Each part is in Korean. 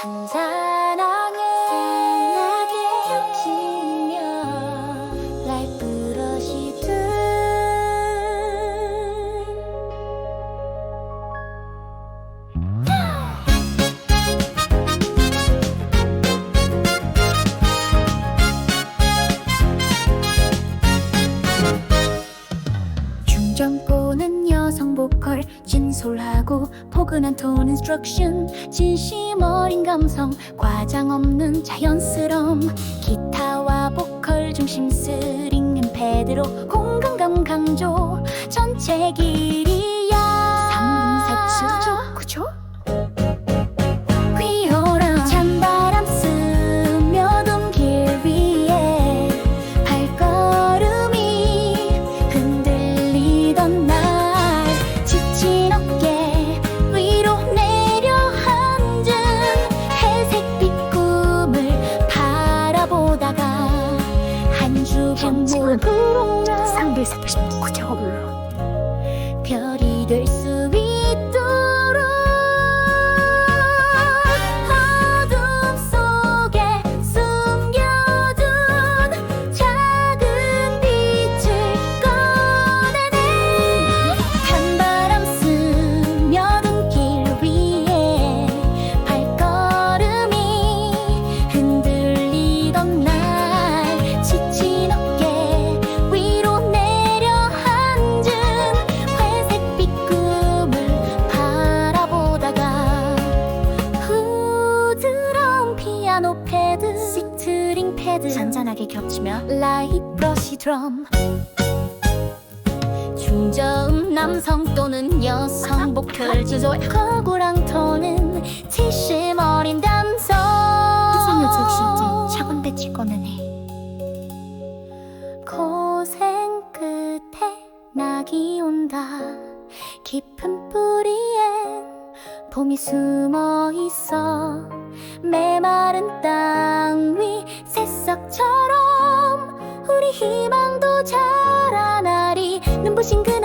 상상. 젊고는 여성 보컬 진솔하고 포근한 톤 인스트럭션 진심 어린 감성 과장 없는 자연스러움. 기타와 보컬 중심 스링 림패드로 공간감 강조. 전체 길 상빌 489점 별이 될수 강하게 겹치며 라이 브러시 드럼 중저음 남성 또는 여성 보컬 지조의 허구랑 톤은 진심 어린 담성. 상여 진짜 작은 배치 꺼내네. 고생 끝에 낙이 온다. 깊은 뿌리엔 봄이 숨어 있어. 메마른 땅 不行歌。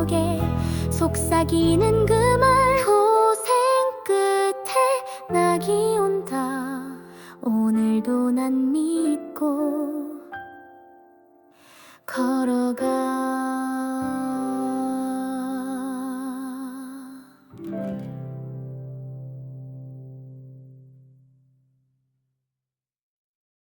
속에 속삭이는 그 말. 고생 끝에 낙이 온다. 오늘도 난 믿고